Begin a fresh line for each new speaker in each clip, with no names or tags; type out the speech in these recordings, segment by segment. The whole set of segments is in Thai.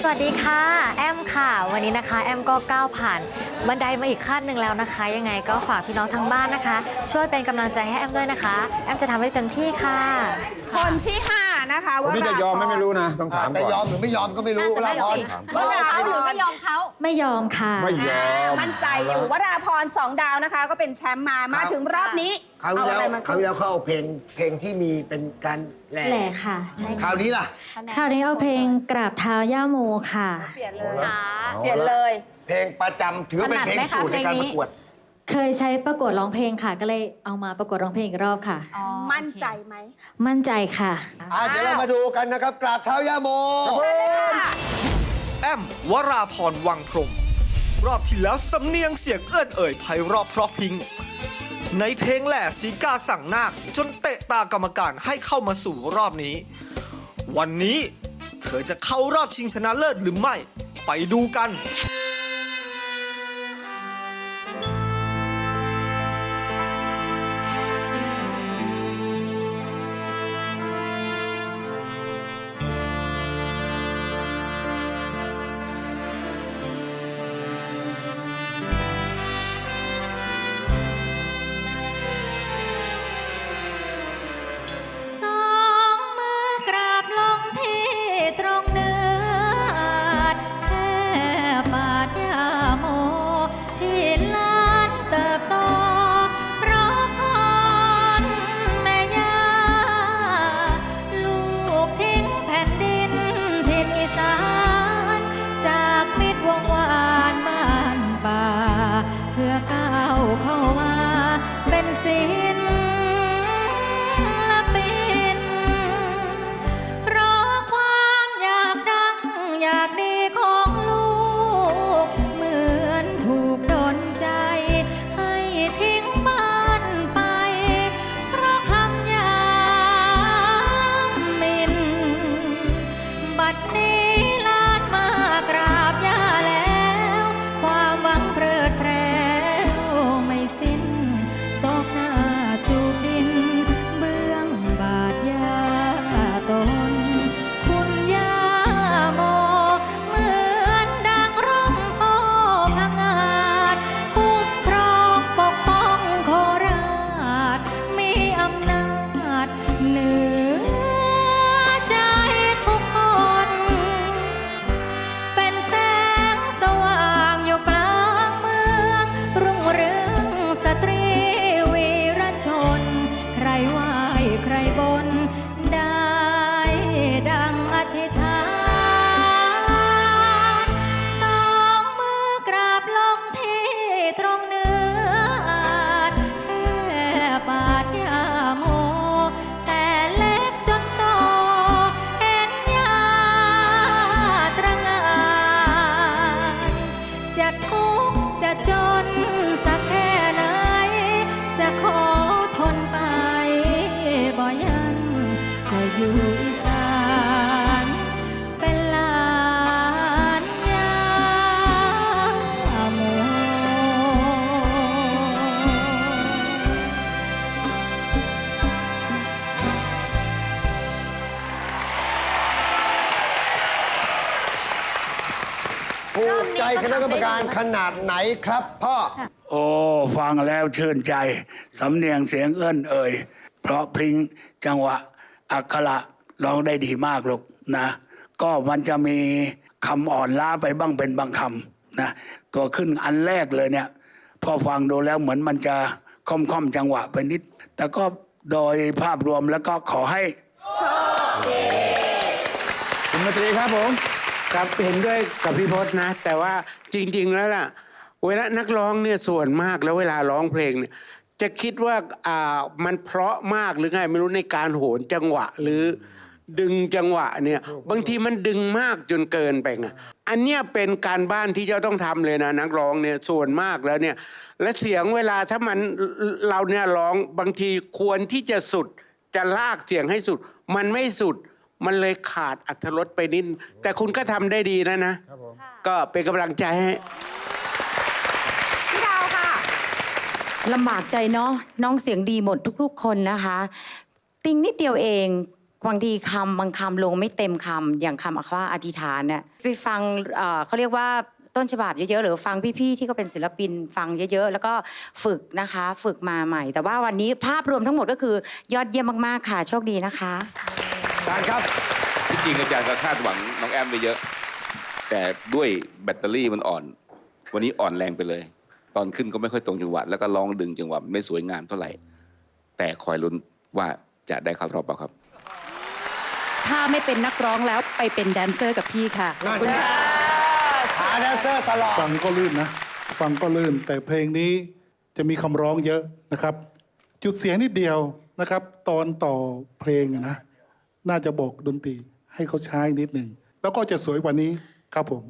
สวัสดีค่ะ แอมค่ะ วันนี้นะคะ แอมก็ก้าวผ่านบันไดมาอีกขั้นหนึ่งแล้วนะคะ ยังไงก็ฝากพี่น้องทางบ้านนะคะ ช่วยเป็นกำลังใจให้แอมด้วยนะคะ แอมจะทำให้เต็มที่ค่ะ
คนที่ห้า นะคะ
คนนี้จะยอมไหมไม่รู้นะต้องถาม
จะ
ก่อน
ยอมหรือไม่ยอมก็ไม่รู้
น่าจะ
ลา
ไม่
พ
ยอ
ร
ม
วราพรหรือไม่ยอมเขา
ไม่ยอมค่ะ
ไม่ยอม
มั่นใจอยู่วราพรสองดาวนะคะ ก็เป็นแชมป์มามาถึงรอบนี้
คราวที่
เอา
แล้ว
อะไรมา
คราวที่แล้วเขาเอาเพลงเพลงที่มีเป็นการแหล่
แหล่ค่ะ ใช่
ค
ค่ะ
ราวนี้ล่ะ
คราวนี้เอาเพลงกราบเท้าย่าโมค่ะ
เปลี่ยนเลย
ช้า
เปลี่ยนเลย
เพลงประจำถือว่าเป็นเพลงสูตรในการประกวด
เคยใช้ประกวดร้องเพลงค่ะ ก็เลยเอามาประกวดร้องเพลงอีกรอบค่ะ
มั่นใจไหม
มั่นใจค่ะ
อะเดี๋ยวเรามาดูกันนะครับกราบเท้าย่าโม
แอมวราพรวังพรหมรอบที่แล้วสำเนียงเสียงเอื้อนเอ่ยไพเราะเพราะพริง ในเพลงแหล่สีกาสั่งนาคจนเตะตากรรมการให้เข้ามาสู่รอบนี้ วันนี้เธอจะเข้ารอบชิงชนะเลิศหรือไม่ ไปดูกัน
คณะกรรมการขนาดไหนครับพ่อ
โอ้ ฟังแล้วชื่นใจ สำเนียงเสียงเอื้อนเอ่ย เพราะพริ้งจังหวะ อักขระร้องได้ดีมากลูกนะ ก็มันจะมีคำอ่อนล้าไปบ้างเป็นบางคำนะ ตัวขึ้นอันแรกเลยเนี่ย พอฟังดูแล้วเหมือนมันจะค่อมๆจังหวะไปนิด แต่ก็โดยภาพรวมแล้วก็ขอให้
คุณมนตรีครับผม
ครับเห็นด้วยกับพี่พจน์นะ แต่ว่าจริง ๆ แล้วล่ะ เวลานักร้องเนี่ยส่วนมากแล้วเวลาร้องเพลงเนี่ยจะคิดว่าอ่ามันเพราะมากหรือไงไม่รู้ในการโหนจังหวะหรือ ดึงจังหวะเนี่ย บางทีมันดึงมากจนเกินไปไงอันเนี้ยเป็นการบ้านที่เจ้าต้องทำเลยนะ นักร้องเนี่ยส่วนมากแล้วเนี่ย และเสียงเวลาถ้ามันเราเนี่ยร้องบางทีควรที่จะสุด จะลากเสียงให้สุด มันไม่สุด มันเลยขาดอัธรสไปนิดแต่คุณก็ทำได้ดีนะนะก็เป็นกำลังใจให้
พี่ดาวค่ะ
ลำบากใจเนาะน้องเสียงดีหมดทุกๆ คนนะคะ ติงนิดเดียวเองบางทีคำบางคำลงไม่เต็มคำอย่างคำว่าอธิษฐานเนี่ยไปฟังเอ่อเขาเรียกว่าต้นฉบับเยอะๆหรือฟังพี่ๆที่เขาเป็นศิลปินฟังเยอะๆ แล้วก็ฝึกนะคะ ฝึกมาใหม่ แต่ว่าวันนี้ภาพรวมทั้งหมดก็คือยอดเยี่ยมมากๆค่ะ โชคดีนะคะ
การครับ
ที่จริงอาจารย์ก็คาดหวังน้องแอมไปเยอะ แต่ด้วยแบตเตอรี่มันอ่อน วันนี้อ่อนแรงไปเลย ตอนขึ้นก็ไม่ค่อยตรงจังหวะ แล้วก็ร้องดึงจังหวะไม่สวยงามเท่าไหร่ แต่คอยลุ้นว่าจะได้เข้ารอบเปล่าครับ
ถ้าไม่เป็นนักร้องแล้วไปเป็นแดนเซอร์กับพี่ค่ะ
นั่นหาแดนเซอร์ตลอด
ฟังก็ลื่นนะ ฟังก็ลื่น แต่เพลงนี้จะมีคำร้องเยอะนะครับ จุดเสียงนิดเดียวนะครับ ตอนต่อเพลงอะนะ น่าจะบอกดนตรีให้เขาใช้นิดหนึ่ง แล้วก็จะสวยกว่านี้ครับผม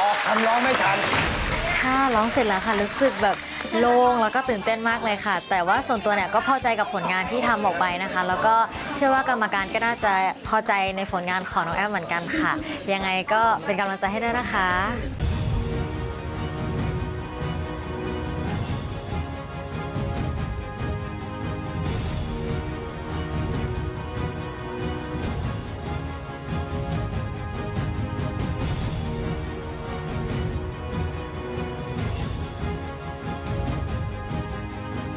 ออกคำร้องไม่ทัน
ค่ะร้องเสร็จแล้วค่ะรู้สึกแบบโล่งแล้วก็ตื่นเต้นมากเลยค่ะ แต่ว่าส่วนตัวเนี่ยก็พอใจกับผลงานที่ทำออกไปนะคะ แล้วก็เชื่อว่ากรรมการก็น่าจะพอใจในผลงานของน้องแอมเหมือนกันค่ะ ยังไงก็เป็นกำลังใจให้ด้วยนะคะ